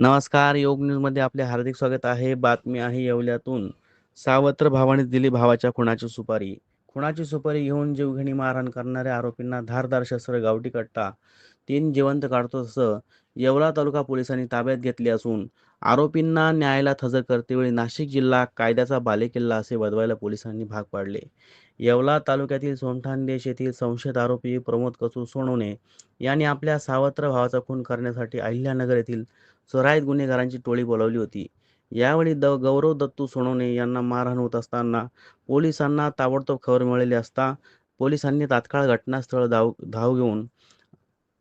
नमस्कार योग न्यूजमध्ये आपले हार्दिक स्वागत आहे. बातमी आहे येवल्यातून. सावत्र भावाने दिली भावाच्या खुणाची सुपारी. खुणाची सुपारी घेऊन जीवघेणी मारहाण करणाऱ्या आरोपींना धारदार शस्त्र गावठी कट्टा तीन जिवंत काढतो असं येवला तालुका पोलिसांनी ताब्यात घेतले असून आरोपींना न्यायालयात हजर करतेवेळी नाशिक जिल्हा कायद्याचा बालेकिल्ला असे वदवायला पोलिसांनी भाग पाडले. येवला तालुक्यातील सोमठाणदेश येथील संशयित आरोपी प्रमोद कसूर सोनवणे यांनी आपल्या सावत्र भावाचा खून करण्यासाठी अहिल्यानगर येथील सराईत गुन्हेगारांची टोळी बोलावली होती. यावेळी द गौरव दत्तू सोनवणे यांना मारहाण होत असताना पोलिसांना ताबडतोब खबर मिळाली असता पोलिसांनी तात्काळ घटनास्थळ धाव धाव घेऊन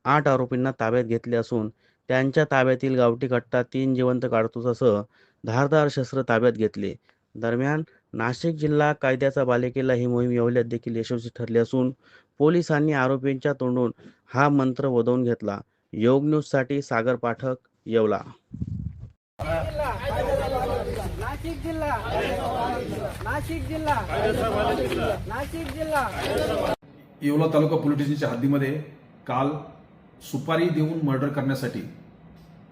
आठ आरोपींना ताब्यात घेतले असून त्यांच्या ताब्यातील गावठी कट्टा तीन जिवंत काडतुसासह धारदार शस्त्र ताब्यात घेतले. दरम्यान नाशिक जिल्हा कायद्याचा बालेकिल्ला ही मोहीम येवल्यात देखील यशस्वी ठरली असून पोलिसांनी आरोपींच्या तोंडून हा मंत्र वदवून घेतला. योग न्यूजसाठी सागर पाठक येवला. नाशिक जिल्हा. नाशिक जिल्हा. नाशिक जिल्हा. येवला तालुका पोलीस स्टेशनच्या हद्दीमध्ये काल सुपारी देऊन मर्डर करण्यासाठी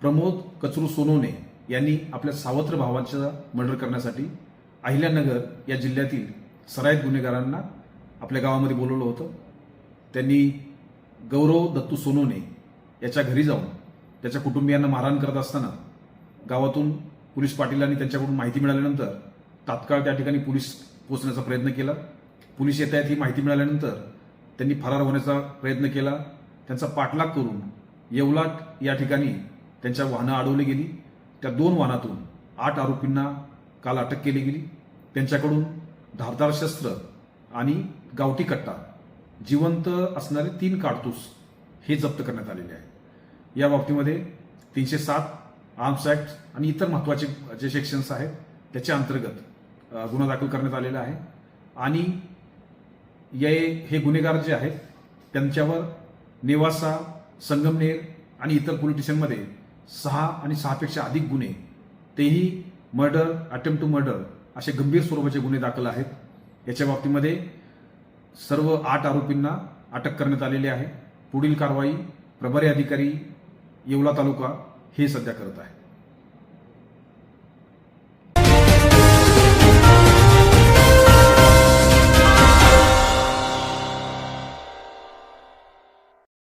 प्रमोद कचरू सोनवणे यांनी आपल्या सावत्र भावाचा मर्डर करण्यासाठी अहिल्यानगर या जिल्ह्यातील सराईत गुन्हेगारांना आपल्या गावामध्ये बोलवलं होतं. त्यांनी गौरव दत्तू सोनोने याच्या घरी जाऊन त्याच्या कुटुंबियांना मारहाण करत असताना गावातून पोलीस पाटीलांनी त्यांच्याकडून माहिती मिळाल्यानंतर तात्काळ त्या ठिकाणी पोलीस पोचण्याचा प्रयत्न केला. पोलीस येत आहेत ही माहिती मिळाल्यानंतर त्यांनी फरार होण्याचा प्रयत्न केला. त्यांचा पाठलाग करून येवलाट या ठिकाणी त्यांच्या वाहनं अडवली गेली. त्या दोन वाहनातून आठ आरोपींना काल अटक केली गेली. त्यांच्याकडून धारदार शस्त्र आणि गावठी कट्टा जिवंत असणारे तीन काडतूस हे जप्त करण्यात आलेले आहे या बाबतीमध्ये तीनशे सात आर्म्स ऍक्ट आणि इतर महत्त्वाचे जे सेक्शन्स आहेत त्याच्या अंतर्गत गुन्हा दाखल करण्यात आलेला आहे. आणि ये हे गुन्हेगार जे आहेत त्यांच्यावर नेवासा संगमनेर आणि इतर पोलीस स्टेशनमध्ये सहा आणि सहापेक्षा अधिक गुन्हे तेही मर्डर अटेम्प्ट टू मर्डर असे गंभीर स्वरूपाचे गुन्हे दाखल आहेत. याच्या बाबतीमध्ये सर्व आठ आरोपींना अटक करण्यात आलेली आहे. पुढील कारवाई प्रभारी अधिकारी येवला तालुका हे सध्या करत आहे.